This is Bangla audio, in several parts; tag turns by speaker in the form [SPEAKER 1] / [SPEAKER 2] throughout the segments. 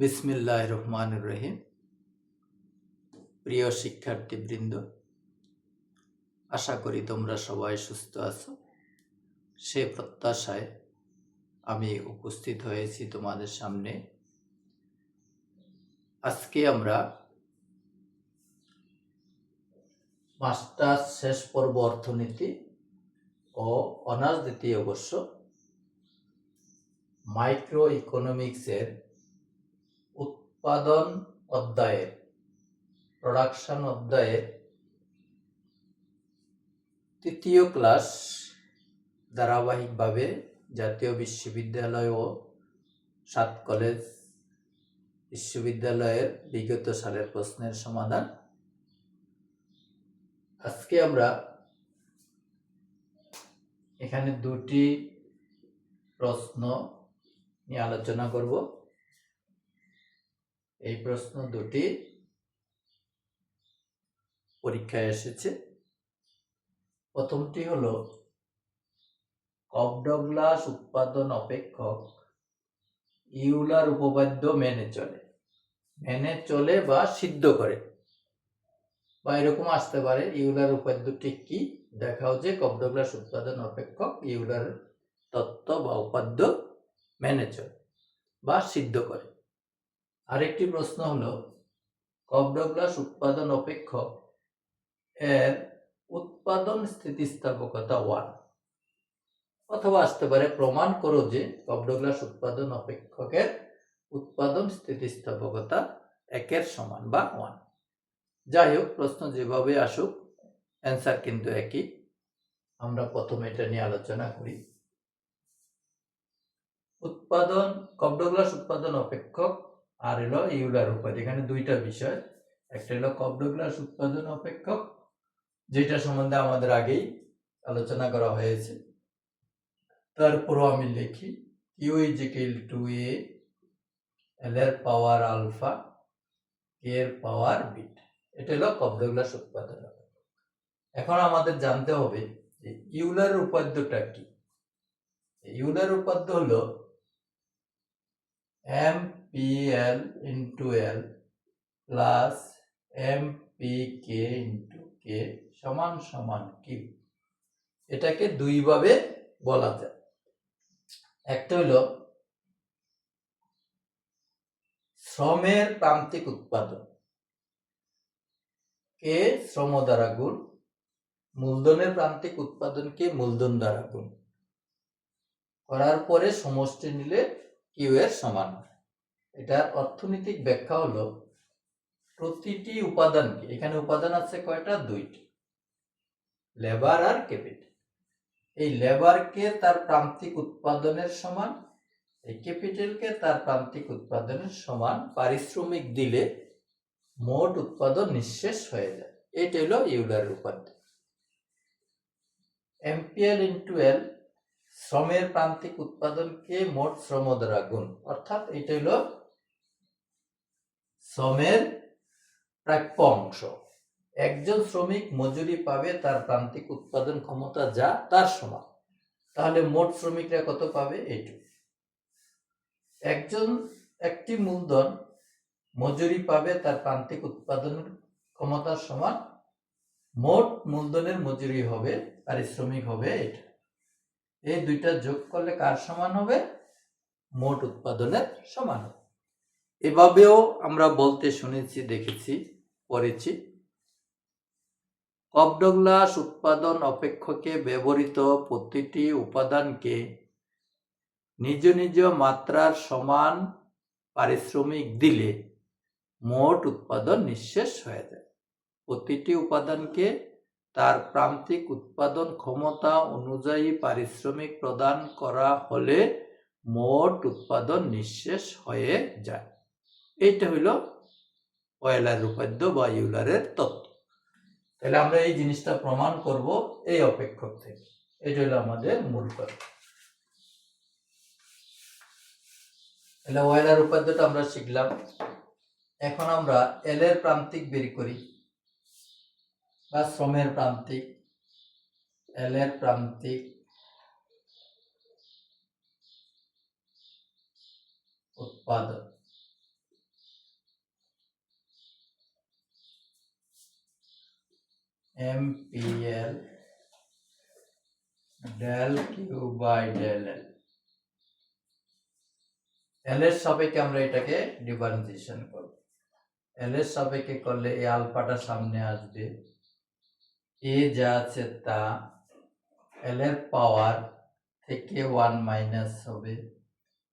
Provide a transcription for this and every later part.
[SPEAKER 1] বিসমিল্লাহ রহমান রহিম প্রিয় শিক্ষার্থীবৃন্দ, আশা করি তোমরা সবাই সুস্থ আছো। সে প্রত্যাশায় আমি উপস্থিত হয়েছি তোমাদের সামনে। আজকে আমরা মাস্টার্স শেষ পর্ব অর্থনীতি ও অনার্স দ্বিতীয় বর্ষ মাইক্রো ইকোনমিক্সের উৎপাদন অধ্যায়ের প্রোডাকশন অধ্যায়ের তৃতীয় ক্লাস ধারাবাহিকভাবে জাতীয় বিশ্ববিদ্যালয় ও সাত কলেজ বিশ্ববিদ্যালয়ের বিগত সালের প্রশ্নের সমাধান। আজকে আমরা এখানে দুটি প্রশ্ন নিয়ে আলোচনা করব। এই প্রশ্ন দুটি পরীক্ষায় এসেছে। প্রথমটি হলো কবডগ্লাস উৎপাদন অপেক্ষক ইউলার উপপাদ্য মেনে চলে। মেনে চলে বা সিদ্ধ করে। বা এরকম আসতে পারে, ইউলার উপাদ্যটি কি? দেখাও যে কবডগ্লাস উৎপাদন অপেক্ষক ইউলার তত্ত্ব বা উপাদ্য মেনে চলে বা সিদ্ধ করে। আরেকটি প্রশ্ন হলো কবডগ্লাস উৎপাদন অপেক্ষক এর উৎপাদন স্থিতিস্থাপকতা ওয়ান। অথবা আসতে পারে, প্রমাণ করো যে কবডগ্লাস উৎপাদন অপেক্ষকের উৎপাদন স্থিতিস্থাপকতা একের সমান বা ওয়ান। যাই হোক, প্রশ্ন যেভাবে আসুক, অ্যান্সার কিন্তু একই। আমরা প্রথমে এটা নিয়ে আলোচনা করি। উৎপাদন কবডগ্লাস উৎপাদন অপেক্ষক আর এলো ইউলার উপাধি। এখানে দুইটা বিষয়। একটা হলো কবডগ্লাস উৎপাদন অপেক্ষক, যেটা সম্বন্ধে আমাদের আগেই আলোচনা করা হয়েছে। তারপরও আমি লিখি, U is equal to A, L এর পাওয়ার আলফা, কে এর পাওয়ার বিট। এটা হলো কবডগ্লাস উৎপাদন এখন আমাদের জানতে হবে যে ইউলার উপাদ্যটা কি? ইউলার উপাদ্য হলো M L into L plus M P K into K সমান সমান কিউ এটাকে দুইভাবে বলা যায়। একটা হলো শ্রমের প্রান্তিক উৎপাদন। কে শ্রম দ্বারা গুণ, মূলধনের প্রান্তিক উৎপাদনকে মূলধন দ্বারা গুণ। করার পরে সমষ্টি নিলে কিউ এর সমান হয়। এটার অর্থনৈতিক ব্যাখ্যা হলো প্রতিটি উপাদানকে, এখানে উপাদান আছে কয়টা? দুইটি। লেবার আর ক্যাপিটাল। এই লেবারকে তার প্রান্তিক উৎপাদনের সমান, এই ক্যাপিটালকে তার প্রান্তিক উৎপাদনের সমান, পারিশ্রমিক দিলে মোট উৎপাদন নিঃশেষ হয়ে যায়। এটা হলো ইউলার উপাদ্য এমপিএল ইন্টু এল, শ্রমের প্রান্তিক উৎপাদনকে মোট শ্রম দ্বারা গুণ অর্থাৎ এটা হলো শ্রমের প্রাপ্য অংশ একজন শ্রমিক মজুরি পাবে তার প্রান্তিক উৎপাদন ক্ষমতা যা তার সমান। তাহলে মোট শ্রমিকরা কত পাবে? এইটুকু। একজন একটি মূলধন মজুরি পাবে তার প্রান্তিক উৎপাদন ক্ষমতার সমান। মোট মূলধনের মজুরি হবে পারিশ্রমিক হবে এটা এই দুইটা যোগ করলে কার সমান হবে? মোট উৎপাদনের সমান হবে। এভাবেও আমরা বলতে শুনেছি, দেখেছি, পড়েছি। কবডগ্লাস উৎপাদন অপেক্ষকে ব্যবহৃত প্রতিটি উপাদানকে নিজ নিজ মাত্রার সমান পারিশ্রমিক দিলে মোট উৎপাদন নিঃশেষ হয়ে যায়। প্রতিটি উপাদানকে তার প্রান্তিক উৎপাদন ক্ষমতা অনুযায়ী পারিশ্রমিক প্রদান করা হলে মোট উৎপাদন নিঃশেষ হয়ে যায়। এইটা হইল ওয়েলার উপাদ্য বা ইউলারের তত্ত্ব। তাহলে আমরা এই জিনিসটা প্রমাণ করব এই অপেক্ষক থেকে। এটা হলো আমাদের মূল কথা। তাহলে ওয়েলার উপাদ্যটা আমরা শিখলাম। এখন আমরা এলের প্রান্তিক বের করি বা শ্রমের প্রান্তিক। এলের প্রান্তিক উৎপাদন M P L del Q by del L সাপেক্ষে আমরা এটাকে ডিফারেন্সিয়েশন করব। এল সাপেক্ষে করলে এই আলফাটা সামনে আসবে। এ যা আছে তা এল এর পাওয়ার থেকে ওয়ান মাইনাস হবে।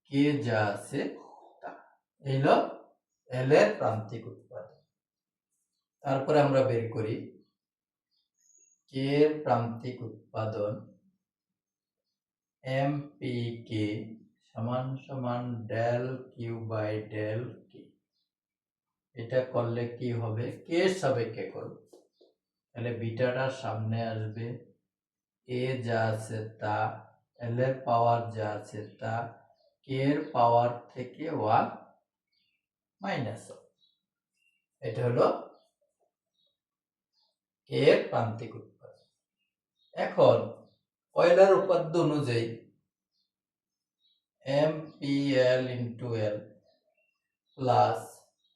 [SPEAKER 1] কে যা আছে তা। এই এল এর প্রান্তিক উৎপাদন। তারপরে আমরা বের করি কে এর প্রান্তিক উৎপাদন? এম পি কে সমান সমান del Q by del K. এটা করলে কি হবে? কে সাপেক্ষে করব? তাহলে বিটাটার সামনে আসবে। এ যা আছে তা, এল এর পাওয়ার যা আছে তা, কে এর পাওয়ার থেকে ওয়ান মাইনাস এটা হলো কে এর প্রান্তিক উৎপাদন। এখন অয়েলার উপাদ্য অনুযায়ী M P L into L plus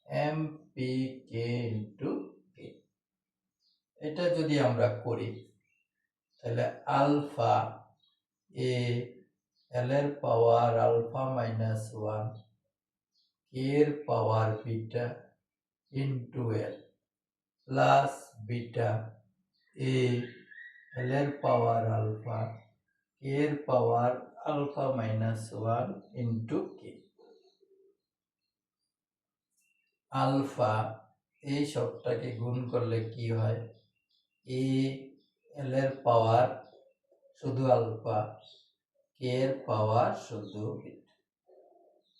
[SPEAKER 1] M P K into K এটা যদি আমরা করি, তাহলে আলফা এ এল এর পাওয়ার আলফা মাইনাস ওয়ানের power beta into L plus beta A L এর পাওয়ার আলফা কে এর power alpha minus one into K alpha এই সবটাকে গুণ করলে কি হয়? এ এল এর পাওয়ার শুধু আলফা কে এর পাওয়ার শুধু beta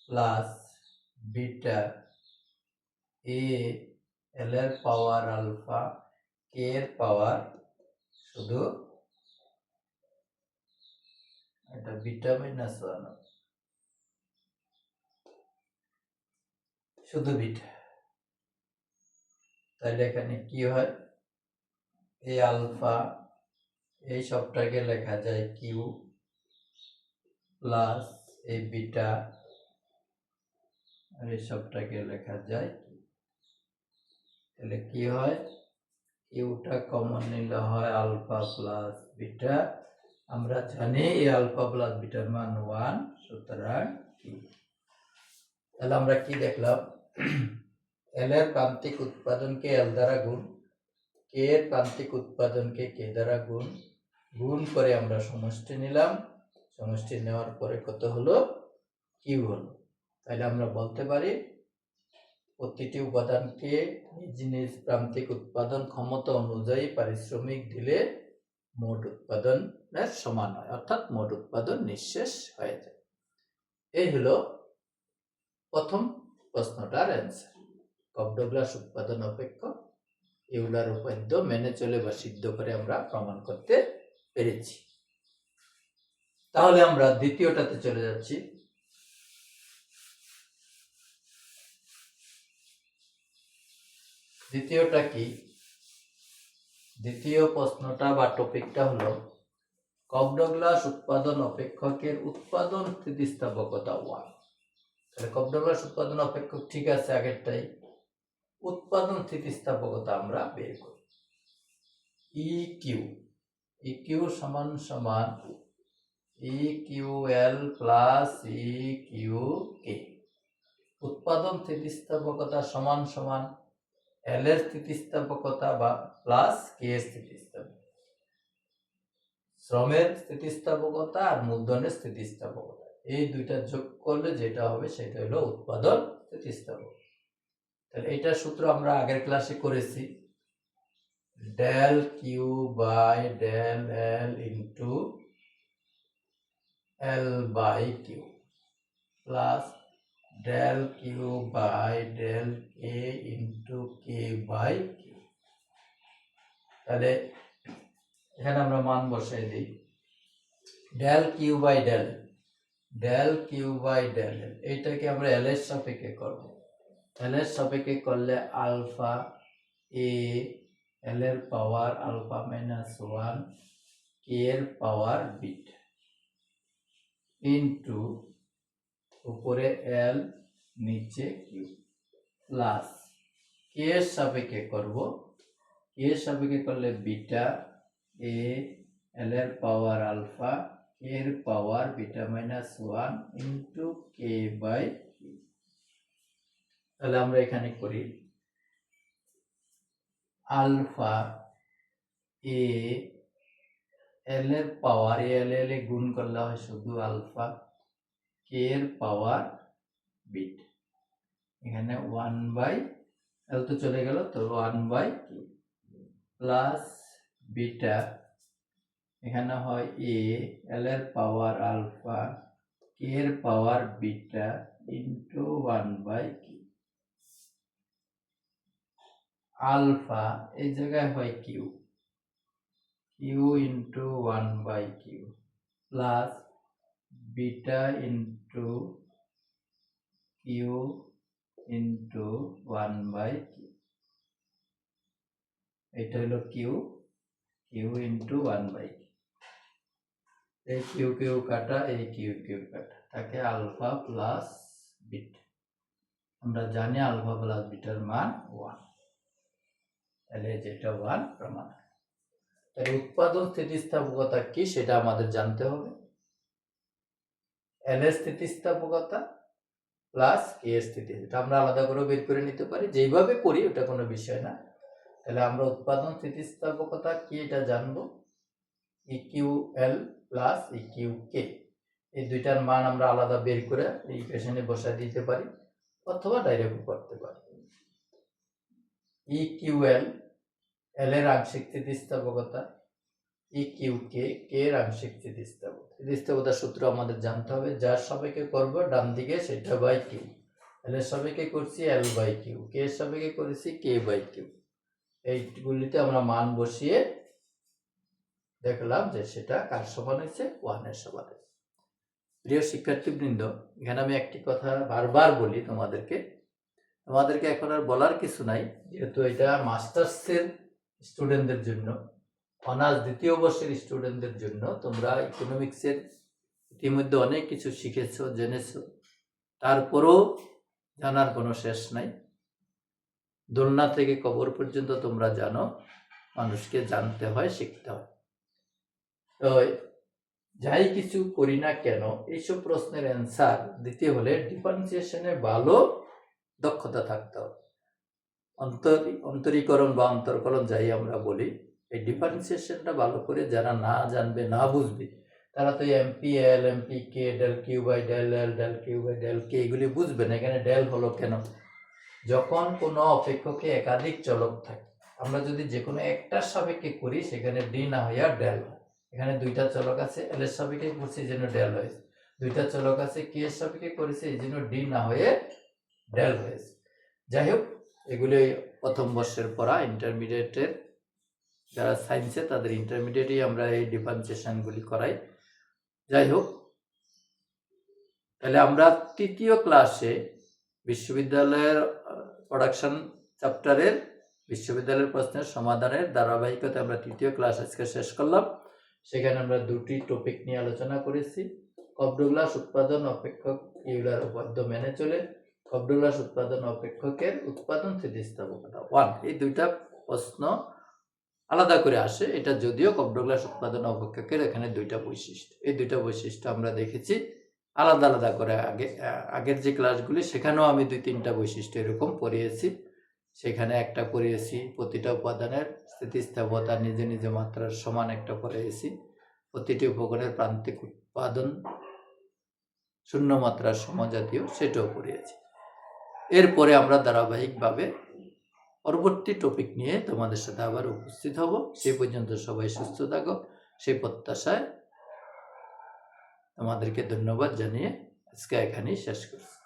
[SPEAKER 1] plus beta A L এর পাওয়ার আলফা কে এর পাওয়ার শুধু এটা মাইনাস ওয়ান শুধু বিটা তাহলে এখানে কি হয়? এই আলফা এই সবটাকে লেখা যায় কিউ প্লাস এই বিটা, আর এই সবটাকে লেখা যায় তাহলে কি হয়? কিউটা কমন নিলে হয় আলফা প্লাস বিটা আমরা জানি এই আলফা প্লাস বিটার মান ওয়ান সুতরাং কিউ তাহলে আমরা কি দেখলাম? এল এর প্রান্তিক উৎপাদনকে এল দ্বারা গুণ কে এর প্রান্তিক উৎপাদনকে কে দ্বারা গুণ। গুণ করে আমরা সমষ্টি নিলাম। সমষ্টি নেওয়ার পরে কত হলো? কিউ হলো। তাহলে আমরা বলতে পারি প্রতিটি উপাদানকে নিজ নিজ প্রান্তিক উৎপাদন ক্ষমতা অনুযায়ী পারিশ্রমিক দিলে মোট উৎপাদনের সমান হয়, অর্থাৎ মোট উৎপাদন নিঃশেষ হয়ে যায়। এই হলো প্রথম প্রশ্নটার অ্যান্সার কবডগ্লাস উৎপাদন অপেক্ষক ইউলার উপাদ্য মেনে চলে বা সিদ্ধ করে আমরা প্রমাণ করতে পেরেছি। তাহলে আমরা দ্বিতীয়টাতে চলে যাচ্ছি। দ্বিতীয়টা কি? দ্বিতীয় প্রশ্নটা বা টপিকটা হলো কবডগ্লাস উৎপাদন অপেক্ষকের উৎপাদন স্থিতিস্থাপকতা ওয়ান। তাহলে কবডগ্লাস উৎপাদন অপেক্ষক ঠিক আছে আগেরটাই। উৎপাদন স্থিতিস্থাপকতা আমরা বের করি। ই কিউ ই কিউ সমান সমান E Q L plus E Q K উৎপাদন স্থিতিস্থাপকতা সমান সমান এল এর স্থিতিস্থাপকতা বা প্লাস কে এর স্থিতিস্থাপকতা শ্রমের স্থিতিস্থাপকতা আর মূলধনের স্থিতিস্থাপকতা। এই দুইটা যোগ করলে যেটা হবে সেটা হলো উৎপাদন স্থিতিস্থাপক। তাহলে এটার সূত্র আমরা আগের ক্লাসে করেছি। Del Q by del L into L by Q plus del Q by del K into by Q তাহলে এখানে আমরা মান বসাই দিই। Del Q by del del Q by del এইটাকে আমরা এল এর সাপেক্ষে করব। এল এর সাপেক্ষে করলে আলফা এ এল এর power alpha minus one K এর পাওয়ার বিট ইন্টু উপরে এল নিচে কিউ প্লাস কে সাপেক্ষে করব? কে এর সাপেক্ষে করলে বিটা এ, এল এর পাওয়ার আলফা, কে এর power beta minus one into K by তাহলে আমরা এখানে করি আলফা এ, এল এর পাওয়ার এল এল এ গুণ করলে হয় শুধু আলফা, কে এর পাওয়ার বিট। এখানে ওয়ান বাই এল তো চলে গেল, তো ওয়ান বাই প্লাস বিটা এখানে হয় এ এল এর পাওয়ার আলফা কে এর power beta into one by কি আলফা এই জায়গায় হয় Q Q into one by Q plus beta into Q into one by এটা হলো Q Q into one by এই কিউ কিউ কাটা, এই কিউ কিউ কাটা। থাকে আলফা প্লাস বিট আমরা জানি আলফা প্লাস বিটার মান ওয়ান তাহলে যেটা ওয়ান প্রমাণ। তাহলে উৎপাদন স্থিতিস্থাপকতা কি সেটা আমাদের জানতে হবে। এল স্থিতিস্থাপকতা প্লাস এ স্থিতি এটা আমরা আলাদা করে বের করে নিতে পারি। যেইভাবে করি, ওটা কোনো বিষয় না। তাহলে আমরা উৎপাদন স্থিতিস্থাপকতা কি এটা জানব? E Q L plus E Q K এই দুইটার মান আমরা আলাদা বের করে এই ইকুয়েশনে বসায় দিতে পারি অথবা ডাইরেক্ট করতে পারি। ই কিউ এল এল এর আংশিক স্থিতিস্থাপকতা। ই কিউ কে কে এর আংশিক স্থিতিস্থাপক স্থিতিস্থাপকতার সূত্র আমাদের জানতে হবে। যার সবাইকে করব, ডান দিকে সেটা বাই কিউ। এল এর সবাইকে করছি এল বাই কিউ। কে এর সবাইকে করেছি? কে বাই কিউ। এইগুলিতে আমরা মান বসিয়ে দেখলাম যে সেটা কার সমান হয়েছে? ওয়ানের সমান হয়েছে। প্রিয় শিক্ষার্থীবৃন্দ, এখানে আমি একটি কথা বারবার বলি তোমাদেরকে। তোমাদেরকে এখন আর বলার কিছু নাই, যেহেতু এটা মাস্টার্সের স্টুডেন্টদের জন্য। অনার্স দ্বিতীয় বর্ষের স্টুডেন্টদের জন্য তোমরা ইকোনমিক্সের ইতিমধ্যে অনেক কিছু শিখেছো, জেনেছো। তারপরও জানার কোনো শেষ নাই। দোলনা থেকে কবর পর্যন্ত তোমরা জানো, মানুষকে জানতে হয়, শিখতে হয়। তো যাই কিছু করি না কেন, এইসব প্রশ্নের অ্যান্সার দিতে হলে ডিফারেন্সিয়েশনে ভালো দক্ষতা থাকতে হবে। অন্তর, অন্তরীকরণ বা অন্তর্কলন যাই আমরা বলি এই ডিফারেন্সিয়েশনটা ভালো করে যারা না জানবে, না বুঝবে, তারা তো MP L MP K del Q by del L del Q by del K এগুলি বুঝবে না, এখানে ডেল হলো কেন? যখন কোনো অপেক্ষকে একাধিক চলক থাকে, আমরা যদি যে কোনো একটার সাপেক্ষে করি, সেখানে ডি না হইয়া ডেল হয়। এখানে দুইটা চলক আছে এল এর সাপেক্ষে করছি জন্য ডেল হয়েছে। দুইটা চলক আছে কে এর সাপেক্ষে করেছে এই জন্য ডি না হয়ে ডেল হয়েছে। যাই হোক এগুলি প্রথম বর্ষের পড়া ইন্টারমিডিয়েটের যারা সায়েন্সে, তাদের ইন্টারমিডিয়েটেই আমরা এই ডিফারেন্সিয়েশনগুলি করাই। যাই হোক, তাহলে আমরা তৃতীয় ক্লাসে বিশ্ববিদ্যালয়ের প্রোডাকশন চ্যাপ্টারের বিশ্ববিদ্যালয়ের প্রশ্নের সমাধানের ধারাবাহিকতা আমরা তৃতীয় ক্লাস আজকে শেষ করলাম। সেখানে আমরা দুটি টপিক নিয়ে আলোচনা করেছি। কবডোগ্লাস উৎপাদন অপেক্ষক ইউলার উপাদ্য মেনে চলে। কবডোগ্লাস উৎপাদন অপেক্ষকের উৎপাদন স্থিতিস্থাপকতা। ওয়ান এই দুইটা প্রশ্ন আলাদা করে আসে। এটা যদিও কবডোগ্লাস উৎপাদন অপেক্ষকের এখানে দুইটা বৈশিষ্ট্য। এই দুইটা বৈশিষ্ট্য আমরা দেখেছি। আলাদা আলাদা করে আগে, আগের যে ক্লাসগুলি সেখানেও আমি দুই, তিনটা বৈশিষ্ট্য এরকম পড়িয়েছি। সেখানে একটা পড়িয়েছি প্রতিটা উপাদানের স্থিতিস্থাপতা নিজে নিজে মাত্রার সমান একটা পড়িয়েছি। প্রতিটি উপকরণের প্রান্তিক উৎপাদন শূন্য মাত্রার সমজাতীয়, সেটাও পড়িয়েছি। এরপরে আমরা ধারাবাহিকভাবে পরবর্তী টপিক নিয়ে তোমাদের সাথে আবার উপস্থিত হব। সেই পর্যন্ত সবাই সুস্থ থাকো, সেই প্রত্যাশায় তোমাদেরকে ধন্যবাদ জানিয়ে আজকে এখানেই শেষ করছি।